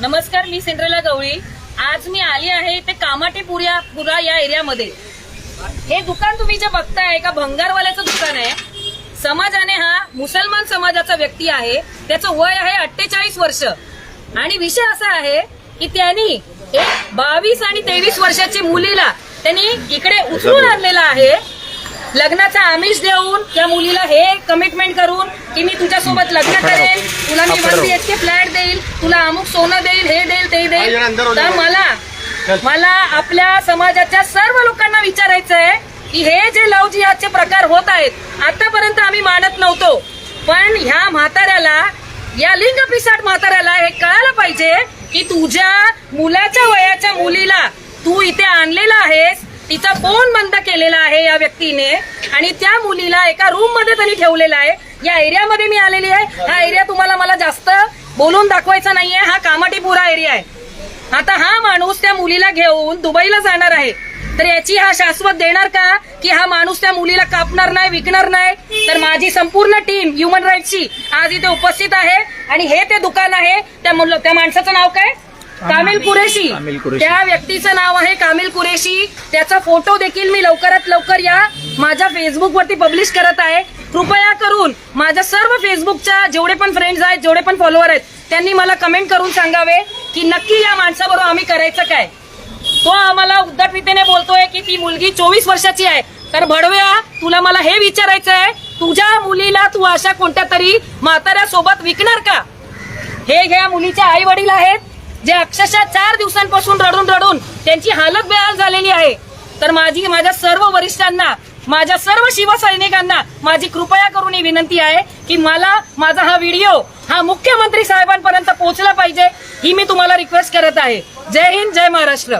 नमस्कार मी सिंड्रेला गवळी. आज मी आली आहे ते कामाटेपुरा पुरा या एरियामध्ये. हे दुकान तुम्ही जे बघताय एका भंगारवाल्याचं दुकान आहे. समाजाने हा मुसलमान समाजाचा व्यक्ती आहे. त्याचं वय आहे अठ्ठेचाळीस वर्ष. आणि विषय असा आहे की त्यांनी एक बावीस आणि तेवीस वर्षाची मुलीला त्यांनी इकडे उचलून आणलेला आहे. लग्नाचा आमिष देऊन त्या मुलीला हे कमिटमेंट करून की मी तुझ्यासोबत लग्न करेन तुला मी वन बीएचके फ्लॅट देईल तुला अमुक सोनं देईल हे देईल ते देईल. तर मला मला आपल्या समाजाच्या सर्व लोकांना विचारायचं आहे की हे जे लव जिहादचे प्रकार होत आहेत आतापर्यंत आम्ही मानत नव्हतो. पण ह्या म्हाताऱ्याला या लिंग पिसाट म्हाताऱ्याला हे कळायला पाहिजे की तुझ्या मुलाच्या वयाच्या मुलीला तू इथे आणलेला आहेस तिचा फोन बंद केलेला आहे या व्यक्तीने आणि त्या मुलीला एका रूममध्ये त्यांनी ठेवलेला आहे. या एरियामध्ये मी आलेली आहे. हा एरिया तुम्हाला मला जास्त बोलून दाखवायचा नाहीये. हा कामाटीपुरा एरिया आहे. आता हा माणूस त्या मुलीला घेऊन दुबईला जाणार आहे. तर याची हा शाश्वत देणार का? की हा माणूस त्या मुलीला कापणार नाही विकणार नाही? तर माझी संपूर्ण टीम ह्युमन राईटची आज इथे उपस्थित आहे. आणि हे ते दुकान आहे. त्या मुलं त्या माणसाचं नाव काय? कामिल कुरेशी. कामिल कुरेशी. त्या व्यक्तीचं नाव आहे कामिल कुरेशी. त्याचा फोटो देखील मी लवकरात लवकर या माझ्या फेसबुक वरती पब्लिश करत आहे. कृपया करून माझ्या सर्व फेसबुकच्या जेवढे पण फ्रेंड्स आहेत जेवढे पण फॉलोअर आहेत त्यांनी मला कमेंट करून सांगावे की नक्की या माणसाबरोबर आम्ही करायचं काय? तो आम्हाला उद्धटरीतीने बोलतोय की ती मुलगी चोवीस वर्षाची आहे. तर भडव्या तुला मला हे विचारायचं आहे तुझ्या मुलीला तू अशा कोणत्या तरी म्हाताऱ्यासोबत विकणार का? हे ह्या मुलीचे आई वडील आहेत. जे अक्षरशः चार दिवसांपासून रडून रडून त्यांची हालत बेहाल झालेली आहे. तर माझी माझ्या सर्व वरिष्ठांना माझ्या सर्व शिवसैनिकांना माझी कृपया करून ही विनंती आहे की मला माझा हा व्हिडिओ हा मुख्यमंत्री साहेबांपर्यंत पोहोचला पाहिजे ही मी तुम्हाला रिक्वेस्ट करत आहे. जय हिंद जय महाराष्ट्र.